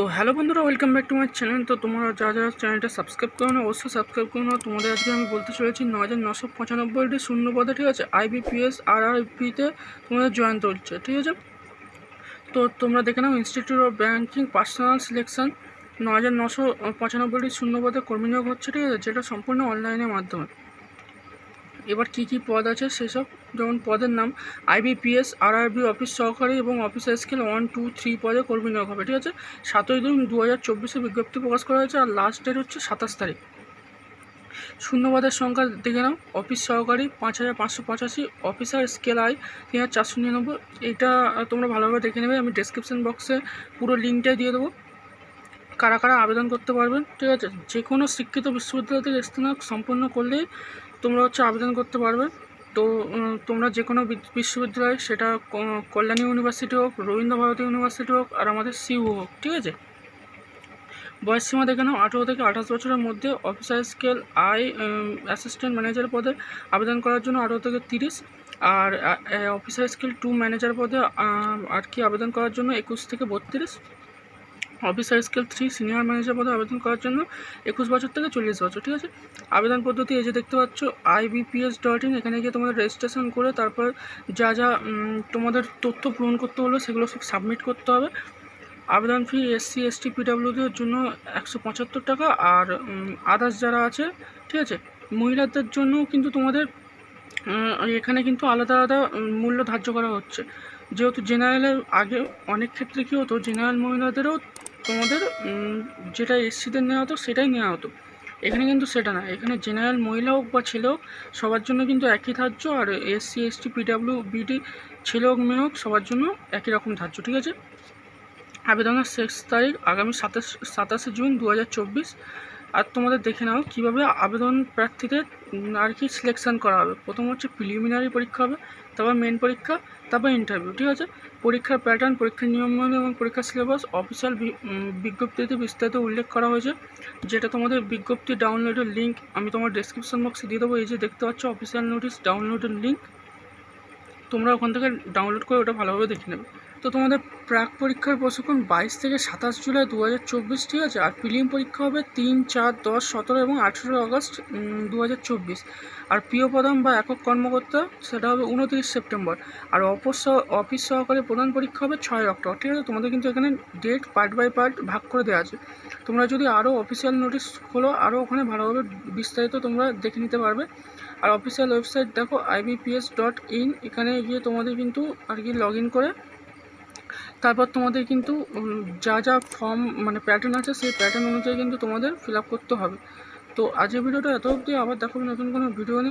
তো হ্যালো বন্ধুরা welcome back to my channel তো তোমরা যা যা চ্যানেলটা সাবস্ক্রাইব করো না, অবশ্যই সাবস্ক্রাইব করো না। তোমাদের আজকে আমি বলতে চলেছি ন হাজার নশো পঁচানব্বইটি শূন্য পদে ঠিক আছে? আইবিপিএস আর আরপিতে তোমাদের জয়েন চলছে, ঠিক আছে? তো তোমরা দেখে নাও institute of banking personnel selection ন হাজার নশো পঁচানব্বইটি শূন্য পদে কর্মী নিয়োগ হচ্ছে, ঠিক আছে? যেটা সম্পূর্ণ অনলাইনের মাধ্যমে। এবার কী কী পদ আছে সেসব? যেমন পদের নাম আইবিপিএস, আরআরবি অফিস সহকারী এবং officer scale one, two, three পদে কর্মী নিয়োগ হবে, ঠিক আছে? সাতই জুন দু হাজার চব্বিশে বিজ্ঞপ্তি প্রকাশ করা হয়েছে আর লাস্ট ডেট হচ্ছে সাতাশ তারিখ। শূন্যপদের সংখ্যা দেখে নাও। অফিস সহকারী পাঁচ হাজার পাঁচশো পঁচাশি, অফিসার স্কেল আই তিন হাজার চারশো নিরানব্বই। এটা তোমরা ভালোভাবে দেখে নেবে, আমি ডেসক্রিপশন বক্সে পুরো লিঙ্কটাই দিয়ে দেবো। কারা কারা আবেদন করতে পারবেন, ঠিক আছে? যে কোনো শিক্ষিত বিশ্ববিদ্যালয় থেকে স্নাতক সম্পন্ন করলেই তোমরা হচ্ছে আবেদন করতে পারবে। তো তোমরা যে কোনো বিদ- বিশ্ববিদ্যালয়, সেটা কল্যাণী ইউনিভার্সিটি হোক, রবীন্দ্র ভারতী ইউনিভার্সিটি হোক, আর আমাদের সিউ হোক, ঠিক আছে? বয়স সীমা দেখে নাও, আঠেরো থেকে আঠাশ বছরের মধ্যে officer scale I assistant manager পদে আবেদন করার জন্য আঠেরো থেকে তিরিশ, আর অফিসার স্কেল টু ম্যানেজার পদে আর কি আবেদন করার জন্য একুশ থেকে বত্রিশ officer scale three senior manager পদে আবেদন করার জন্য একুশ বছর থেকে চল্লিশ বছর, ঠিক আছে? আবেদন পদ্ধতি এই যে দেখতে পাচ্ছ আইবিপিএস ডট ইন এখানে গিয়ে তোমাদের রেজিস্ট্রেশন করে তারপর যা যা তোমাদের তথ্য পূরণ করতে হলো সেগুলো সব সাবমিট করতে হবে। আবেদন ফি এসসি এসটি পিডাব্লিউদের জন্য একশো পঁচাত্তর টাকা আর আদার্স যারা আছে, ঠিক আছে? মহিলাদের জন্য কিন্তু তোমাদের এখানে কিন্তু আলাদা আলাদা মূল্য ধার্য করা হচ্ছে। যেহেতু জেনারেলের আগে অনেক ক্ষেত্রে কী হতো জেনারেল মহিলাদেরও তোমাদের যেটা এসসিদের নেওয়া হতো, সেটাই নেওয়া হতো। এখানে কিন্তু সেটা না। এখানে জেনারেল মহিলা হোক বা ছেলে হোক, সবার জন্য কিন্তু একই ধার্য, আর এসসি, এসটি, পিডাব্লিউ, বিডি, ছেলে হোক, মেয়ে হোক, সবার জন্য একই রকম ধার্য, ঠিক আছে? আবেদনের শেষ তারিখ আগামী সাতাশ, সাতাশে জুন দু হাজার চব্বিশ। আর তোমাদের দেখে নাও কীভাবে আবেদন প্রার্থীদের আর কি সিলেকশন করা হবে। প্রথম হচ্ছে প্রিলিমিনারি পরীক্ষা হবে, তারপর মেন পরীক্ষা, তারপর ইন্টারভিউ ঠিক আছে? পরীক্ষার প্যাটার্ন পরীক্ষার নিয়মাবলী এবং পরীক্ষার সিলেবাস অফিসিয়াল বিজ্ঞপ্তিতে বিস্তারিত উল্লেখ করা হয়েছে। যেটা তোমাদের বিজ্ঞপ্তি ডাউনলোডের লিঙ্ক আমি তোমার ডেসক্রিপশন বক্সে দিয়ে দেবো, এই যে দেখতে পাচ্ছ অফিসিয়াল নোটিশ ডাউনলোডের লিঙ্ক তোমরা ওখান থেকে ডাউনলোড করে ওটা ভালোভাবে দেখে নেবে। তো তোমাদের প্রাক পরীক্ষার প্রশিক্ষণ বাইশ থেকে সাতাশ জুলাই দু হাজার চব্বিশ, ঠিক আছে? আর প্রিলিম পরীক্ষা হবে তিন, চার, দশ, সতেরো এবং আঠেরো আগস্ট দু হাজার চব্বিশ। আর প্রিয় প্রধান বা একক কর্মকর্তা সেটা হবে উনত্রিশ সেপ্টেম্বর। আর অপস অফিস সহকারী প্রধান পরীক্ষা হবে ছয় অক্টোবর, ঠিক আছে? তোমাদের কিন্তু এখানে ডেট পার্ট বাই পার্ট ভাগ করে দেওয়া আছে। তোমরা যদি আরও অফিসিয়াল নোটিশ খোলো, আরও ওখানে ভালোভাবে বিস্তারিত তোমরা দেখে নিতে পারবে। আর অফিসিয়াল ওয়েবসাইট দেখো আইবিপিএস ডট ইন এখানে গিয়ে তোমাদের কিন্তু আর কি লগ ইন করে তারপর তোমাদের কিন্তু যা যা ফর্ম মানে প্যাটার্ন আছে, সেই প্যাটার্ন অনুযায়ী কিন্তু তোমাদের ফিল করতে হবে। তো আজকের ভিডিওটা এত অবধি, আবার দেখো নতুন কোনো ভিডিও নিয়ে।